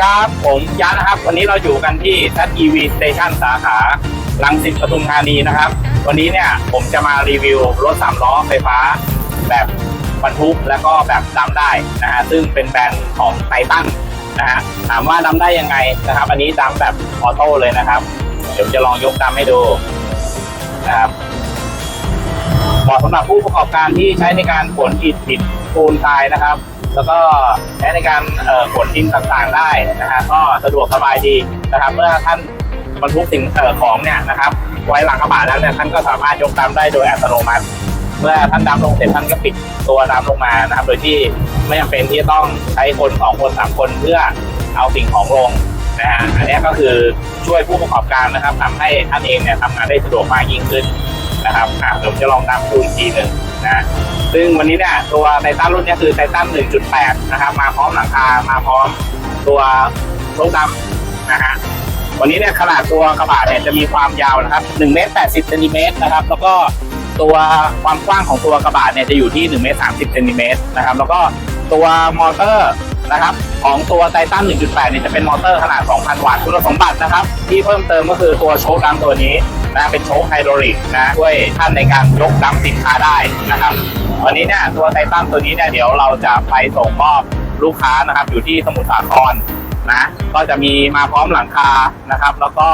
ครับ ผมยะนะครับ วันนี้เราอยู่กันที่ ZEV Station สาขาลังสิตปทุมธานีนะครับ วันนี้เนี่ยผมจะมารีวิวรถสามล้อไฟฟ้า แบบบรรทุกแล้วก็แบบดำได้นะฮะซึ่งเป็นแบรนด์ของไททันนะฮะถามว่าดำได้ยังไงนะครับ อันนี้ดำแบบออโต้เลยนะครับ เดี๋ยวจะลองยกดำให้ดูนะครับเหมาะสำหรับผู้ประกอบการที่ใช้ในการขนอิฐหินปูนทรายนะครับ แล้วก็ใช้ในการขนดินต่างๆได้นะฮะก็สะดวกสบายดีนะครับ เมื่อท่านบรรทุกสิ่งของเนี่ยนะครับ ไว้หลังกระบะแล้วเนี่ยท่านก็สามารถยกดำได้โดยอัตโนมัติ เมื่อท่านดำลงเสร็จท่านก็ปิดตัวดำลงมานะครับ โดยที่ไม่จำเป็นที่ต้องใช้คนสองคนสามคนเพื่อเอาสิ่งของลงนะฮะอันนี้ก็คือช่วยผู้ประกอบการนะครับทำให้ท่านเองเนี่ยทำงานได้สะดวกมากยิ่งขึ้นนะครับอะเดี๋ยวผมจะลองดำดูอีกทีหนึ่ง นะซึ่งวันนี้เนี่ยตัวไททันรุ่นนี้คือไททัน1.8 นะครับ มาพร้อมหลังคา มาพร้อมตัวโลกดำนะฮะวันนี้เนี่ยขนาดตัวกระบะเนี่ยจะมีความยาวนะครับ1เมตร80เซนติเมตรนะครับ แล้วก็ตัวความกว้างของตัวกระบะเนี่ยจะอยู่ที่1เมตร30เซนติเมตรนะครับ แล้วก็ตัวมอเตอร์ นะครับของตัวไททัน1.8เนี่ยจะเป็นมอเตอร์ขนาด 2,000 วัตต์คุณสมบัตินะครับ ที่เพิ่มเติมก็คือตัวโช๊คดัมตัวนี้นะเป็นโช๊คไฮดรอลิกนะช่วยท่านในการยกดัมสินค้าได้นะครับวันนี้เนี่ยตัวไททันตัวนี้เนี่ยเดี๋ยวเราจะไปส่งมอบลูกค้านะครับอยู่ที่สมุทรสาครนะก็จะมีมาพร้อมหลังคานะครับ แล้วก็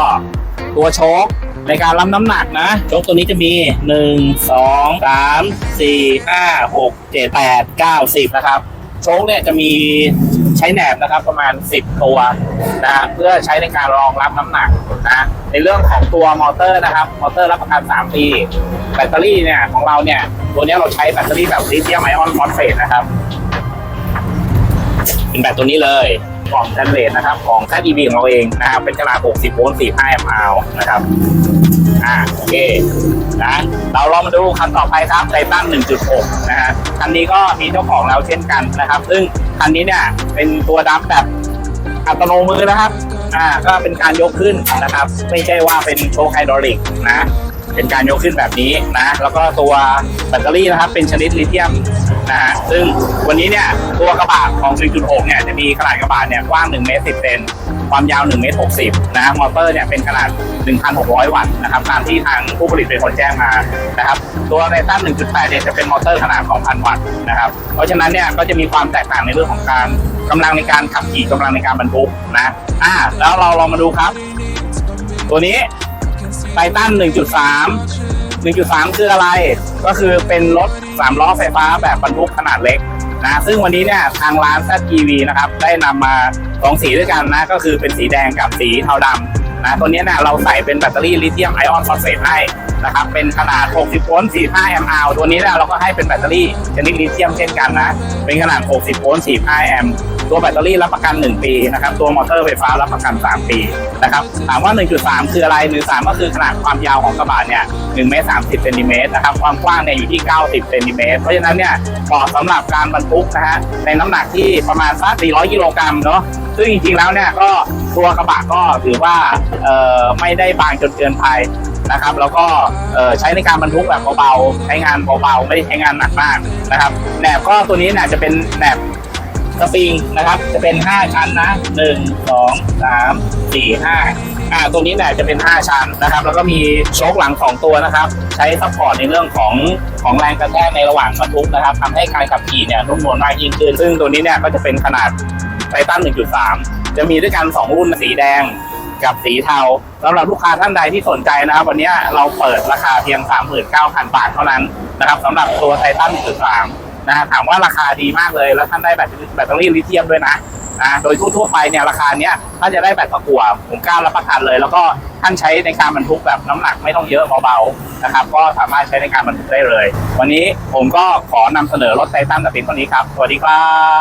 ตัวโช๊คในการรับน้ำหนักนะโชคตัวนี้จะมี 1 2 3 4 5 6 7 8 9 10 นะครับ โชคเนี่ยจะมีใช้แหนบนะครับประมาณ 10 ตัวนะเพื่อใช้ในการรองรับน้ำหนักนะในเรื่องของตัวมอเตอร์นะครับมอเตอร์รับประกัน 3 ปีแบตเตอรี่เนี่ยของเราเนี่ยตัวนี้เราใช้แบตเตอรี่แบบลิเธียมไอออนฟอสเฟตนะครับเป็นแบตตัวนี้เลยกล่องแทนเลสนะครับ ของ ZEV ของเราเองนะครับเป็นขนาด 60 โวลต์ 45 แอมป์อนะครับ อ่าโอเคนะเราลองมาดูคันต่อไปครับไททัน1.6 นะฮะคันนี้ก็มีเจ้าของแล้วเช่นกันนะครับ ซึ่งคันนี้เนี่ยเป็นตัวดับแบบอัตโนมือนะครับ อ่า ก็เป็นการยกขึ้นนะครับ ไม่ใช่ว่าเป็นโชคไฮดรอลิกนะ เป็นการยกขึ้นแบบนี้นะ แล้วก็ตัวแบตเตอรี่นะครับ เป็นชนิดลิเธียม นะฮะซึ่งวันนี้เนี่ยตัวกระบะของ1.6เนี่ยจะมีขนาดกระบะเนี่ยกว้าง 1 เมตร 10 เซนความยาว 1 เมตร 60 นะมอเตอร์เนี่ยเป็นขนาด 1,600 วัตต์นะครับตามที่ทางผู้ผลิตเป็นคนแจ้งมานะครับตัวไททัน1.8 เนี่ยจะเป็นมอเตอร์ขนาด 2,000 วัตต์นะครับเพราะฉะนั้นเนี่ยก็จะมีความแตกต่างในเรื่องของการกำลังในการขับขี่กำลังในการบรรทุกนะอ่าแล้วเราลองมาดูครับ ตัวนี้ไททัน1.3 1.3 คืออะไร ก็คือเป็นรถ สามล้อไฟฟ้าแบบบรรทุกขนาดเล็กนะซึ่งวันนี้เนี่ยทางร้าน ZEV นะครับได้นำมาสองสีด้วยกันนะก็คือเป็นสีแดงกับสีเทาดำนะตัวนี้เนี่ยเราใส่เป็นแบตเตอรี่ลิเธียมไอออนฟอสเฟตให้นะครับเป็นขนาด 60 โวลต์ 45 แอมป์อตัวนี้เนี่ยเราก็ให้เป็นแบตเตอรี่ชนิดลิเธียมเช่นกันนะเป็นขนาด 60 โวลต์ 45 แอมป์ ตัวแบตเตอรี่รับประกัน 1 ปีนะครับตัวมอเตอร์ไฟฟ้ารับประกัน 3 ปีนะครับถามว่า 1.3 คืออะไร 1.3 ก็คือขนาดความยาวของกระบะเนี่ย1เมตร30เซนติเมตรนะครับความกว้างเนี่ยอยู่ที่ 90เซนติเมตรเพราะฉะนั้นเนี่ยเหมาะสำหรับการบรรทุกนะฮะในน้ำหนักที่ประมาณสัก400กิโลกรัมเนาะซึ่งจริงๆแล้วเนี่ยก็ตัวกระบะก็ถือว่าไม่ได้บางจนเกินไปนะครับแล้วก็ใช้ในการบรรทุกแบบเบาๆใช้งานเบาๆไม่ได้ใช้งานหนักมากนะครับแหนบก็ตัวนี้เนี่ยจะเป็นแหนบ สปริงนะครับ จะเป็น 5 ชั้นนะ 1 2 3 4 5อ่าตัวนี้เนี่ยจะเป็น 5 ชั้นนะครับ แล้วก็มีโชคหลัง 2 ตัวนะครับ ใช้ซัพพอร์ตในเรื่องของของแรงกระแทกในระหว่างบรรทุกนะครับทำให้การขับขี่เนี่ยนุ่มนวลมากยิ่งขึ้น ซึ่งตัวนี้เนี่ยก็จะเป็นขนาดไททัน1.3 จะมีด้วยกัน 2 รุ่นสีแดงกับสีเทาสำหรับลูกค้าท่านใดที่สนใจนะครับ วันนี้เราเปิดราคาเพียง 39,000 บาทเท่านั้นนะครับสำห1ตัวไททัน1.3 นะถามว่าราคาดีมากเลย แล้วท่านได้แบตแบตเตอรี่ลิเธียมด้วยนะนะโดยทั่วๆไปเนี่ยราคาเนี้ยท่านจะได้แบตตะกั่วผมกล้ารับประกันเลย แล้วก็ท่านใช้ในการบรรทุกแบบน้ำหนักไม่ต้องเยอะเบาๆนะครับ ก็สามารถใช้ในการบรรทุกได้เลย วันนี้ผมก็ขอนำเสนอรถไททันแบบนี้ตันนี้ครับ สวัสดีครับ